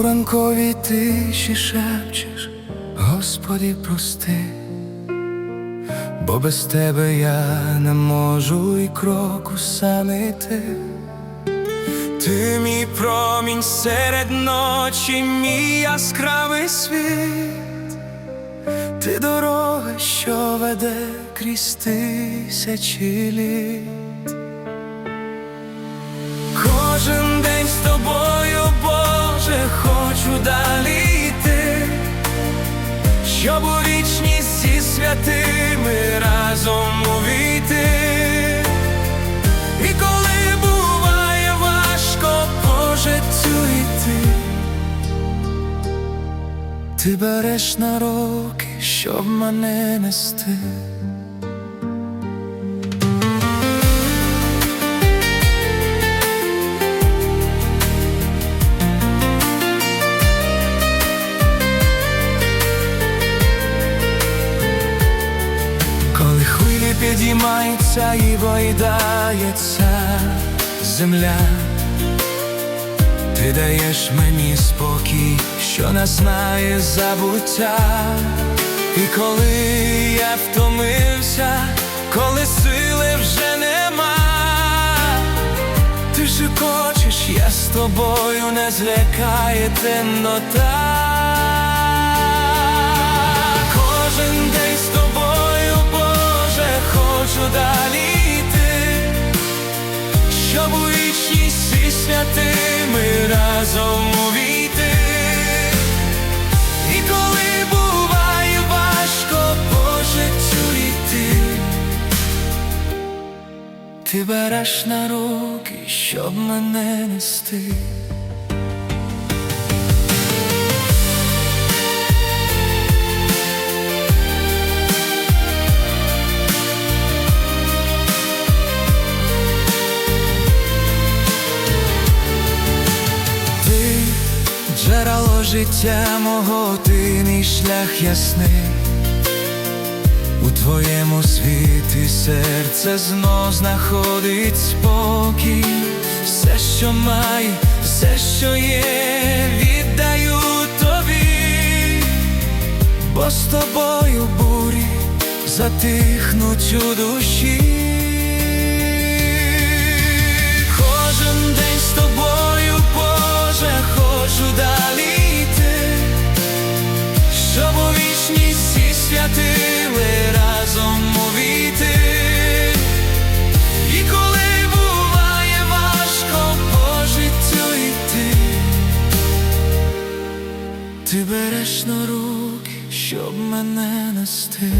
У ранковій тиші шепчеш, Господи, прости, бо без тебе я не можу і кроку сам іти. Ти мій промінь серед ночі, мій яскравий світ, ти дорога, що веде крізь тисячі літ. Разом увійти. І коли буває важко по життю йти, ти береш на руки, щоб мене нести. Хвилі підіймаються і гойдається земля, ти даєш мені спокій, що не знає забуття. І коли я втомився, коли сили вже нема, ти шукочеш, я з тобою не злякає темнота. Далі йти, щоб у вічність зі святими разом увійти. І коли буває важко по життю йти, ти береш на руки, щоб мене нести. Життя мого, ти мій шлях ясний. У твоєму світі серце знов знаходить спокій. Все, що має, все, що є, віддаю тобі, бо з тобою бурі затихнуть у душі. Ти береш на руки, щоб мене нести.